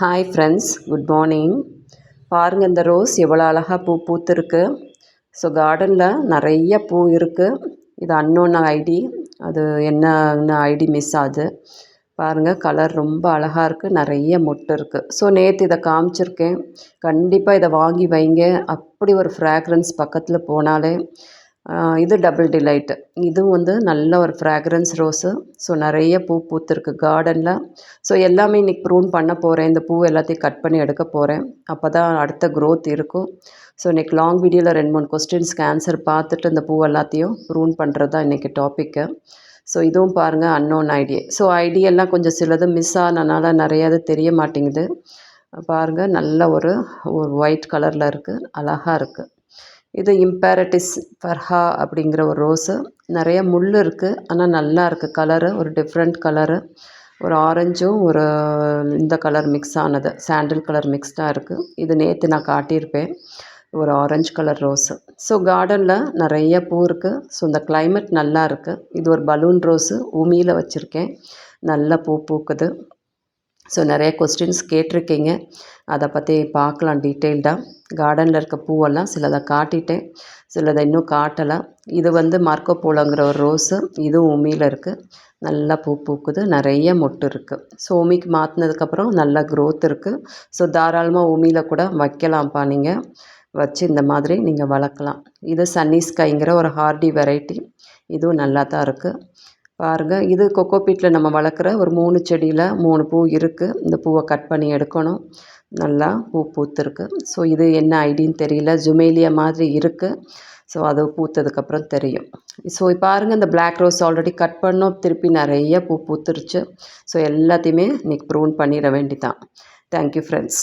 Hi friends good morning பாருங்கள் இந்த rose எவ்வளோ அழகாக பூ பூத்துருக்கு. ஸோ கார்டனில் நிறைய பூ இருக்குது இது அன்னோன் ஐடி அது என்னன்னு ஐடி மிஸ் ஆகுது. பாருங்கள் கலர் ரொம்ப அழகாக இருக்குது நிறைய மொட்டு இருக்குது ஸோ நேற்று இதை காமிச்சிருக்கேன். கண்டிப்பாக இதை வாங்கி வைங்க. அப்படி ஒரு ஃப்ராக்ரன்ஸ் பக்கத்தில் போனாலே இது டபுள் டிலைட்டு இதுவும் வந்து நல்ல ஒரு ஃப்ராக்ரன்ஸ் ரோஸு ஸோ நிறைய பூ பூத்துருக்கு கார்டனில் ஸோ எல்லாமே இன்றைக்கி ப்ரூன் பண்ண போகிறேன் இந்த பூ எல்லாத்தையும் கட் பண்ணி எடுக்க போகிறேன் அப்போ தான் அடுத்த க்ரோத் இருக்கும். ஸோ இன்றைக்கி லாங் வீடியோவில் ரெண்டு மூணு கொஸ்டின்ஸ்க்கு ஆன்சர் பார்த்துட்டு இந்த பூ எல்லாத்தையும் ப்ரூன் பண்ணுறது தான் இன்றைக்கி டாப்பிக்கு ஸோ இதுவும் பாருங்கள் அன்னோன் ஐடியா ஸோ ஐடியெல்லாம் கொஞ்சம் சிலது மிஸ் ஆனனால நிறைய இது தெரிய மாட்டேங்குது. பாருங்கள் நல்ல ஒரு ஒரு ஒயிட் கலரில் இருக்குது அழகாக இருக்குது இது இம்பேரட்டிஸ் ஃபர்ஹா அப்படிங்கிற ஒரு ரோஸு நிறைய முள் இருக்குது ஆனால் நல்லா இருக்குது கலரு ஒரு டிஃப்ரெண்ட் கலரு ஒரு ஆரஞ்சும் ஒரு இந்த கலர் மிக்ஸ் ஆனது. சாண்டில் கலர் மிக்ஸ்டாக இருக்குது இது நேற்று நான் காட்டியிருப்பேன். ஒரு ஆரஞ்சு கலர் ரோஸு ஸோ கார்டனில் நிறைய பூ இருக்குது ஸோ இந்த கிளைமேட் நல்லா இருக்குது இது ஒரு பலூன் ரோஸு உமியில் வச்சுருக்கேன். நல்ல பூ பூக்குது. ஸோ நிறைய கொஸ்டின்ஸ் கேட்டிருக்கீங்க. அதை பற்றி பார்க்கலாம் டீட்டெயில்டாக கார்டனில் இருக்க பூவெல்லாம் சிலதை காட்டிட்டேன். சிலதை இன்னும் காட்டலை. இது வந்து மார்க்கோ போலோங்கிற ஒரு ரோஸு இதுவும் உமியில் இருக்குது நல்லா பூ பூக்குது. நிறைய மொட்டு இருக்குது ஸோ உமிக்கு மாற்றினதுக்கப்புறம் நல்லா க்ரோத் இருக்குது ஸோ தாராளமாக உமியில் கூட வைக்கலாம்ப்பா நீங்கள் வச்சு இந்த மாதிரி நீங்கள் வளர்க்கலாம். இது சன்னி ஸ்கைங்கிற ஒரு ஹார்டி வெரைட்டி இதுவும் நல்லா தான் இருக்குது பாருங்கள் இது கொக்கோ பீட்டில் நம்ம வளர்க்குற ஒரு மூணு செடியில் மூணு பூ இருக்குது இந்த பூவை கட் பண்ணி எடுக்கணும். நல்லா பூ பூத்துருக்கு. ஸோ இது என்ன ஐடின்னு தெரியல. ஜுமேலியா மாதிரி இருக்குது ஸோ அது பூத்ததுக்கப்புறம் தெரியும். ஸோ பாருங்கள் இந்த பிளாக் ரோஸ் ஆல்ரெடி கட் பண்ணோம். திருப்பி நிறைய பூ பூத்துருச்சு. ஸோ எல்லாத்தையுமே இன்றைக்கி ப்ரூன் பண்ணிட வேண்டிதான். Thank you friends